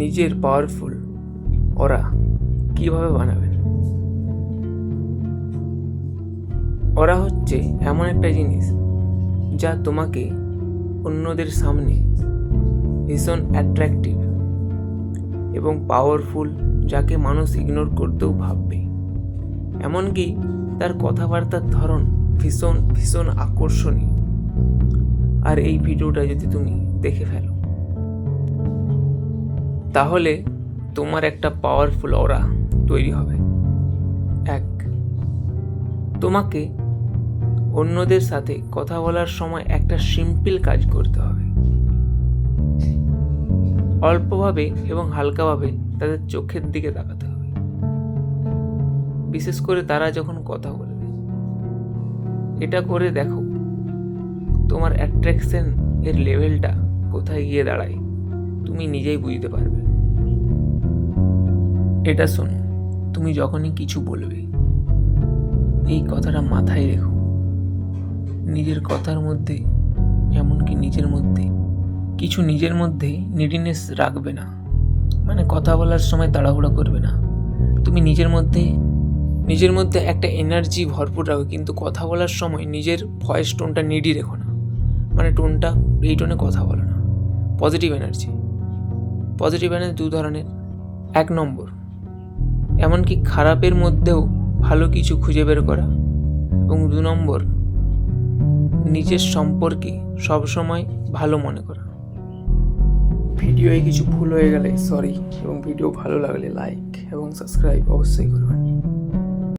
নিজের পাওয়ারফুল ওরা কীভাবে বানাবেন? ওরা হচ্ছে এমন একটা জিনিস যা তোমাকে অন্যদের সামনে ভীষণ অ্যাট্রাকটিভ এবং পাওয়ারফুল যাকে মানুষ ইগনোর করতেও ভাববে। এমনকি তার কথাবার্তার ধরন ভীষণ ভীষণ আকর্ষণীয়। আর এই ভিডিওটা যদি তুমি দেখে ফেলো তাহলে তোমার একটা পাওয়ারফুল অরা তৈরি হবে। এক, তোমাকে অন্যদের সাথে কথা বলার সময় একটা সিম্পল কাজ করতে হবে। অল্পভাবে এবং হালকাভাবে তাদের চোখের দিকে তাকাতে হবে। বিশেষ করে তারা যখন কথা বলবে, এটা করে দেখো তোমার অ্যাট্রাকশন এর লেভেলটা কোথায় গিয়ে দাঁড়ায়, তুমি নিজেই বুঝতে পারবে। এটা শোনো, তুমি যখনই কিছু বলবে, এই কথাটা মাথায় রেখো। নিজের কথার মধ্যে, এমনকি নিজের মধ্যে, কিছু নিজের মধ্যে নিডিনেস রাখবে না। মানে কথা বলার সময় তাড়াহুড়া করবে না। তুমি নিজের মধ্যে নিজের মধ্যে একটা এনার্জি ভরপুর রাখো, কিন্তু কথা বলার সময় নিজের ভয়েস টোনটা নিডি রেখো না। মানে টোনটা এই টোনে কথা বলো না। পজিটিভ এনার্জি পজিটিভ এনার্জি দু ধরনের। এক নম্বর এমনকি খারাপের মধ্যেও ভালো কিছু খুঁজে বের করা। এবং দু নম্বর, নিজের সম্পর্কে সবসময় ভালো মনে করা। ভিডিওয়ে কিছু ভুল হয়ে গেলে সরি, এবং ভিডিও ভালো লাগলে লাইক এবং সাবস্ক্রাইব অবশ্যই করবেন।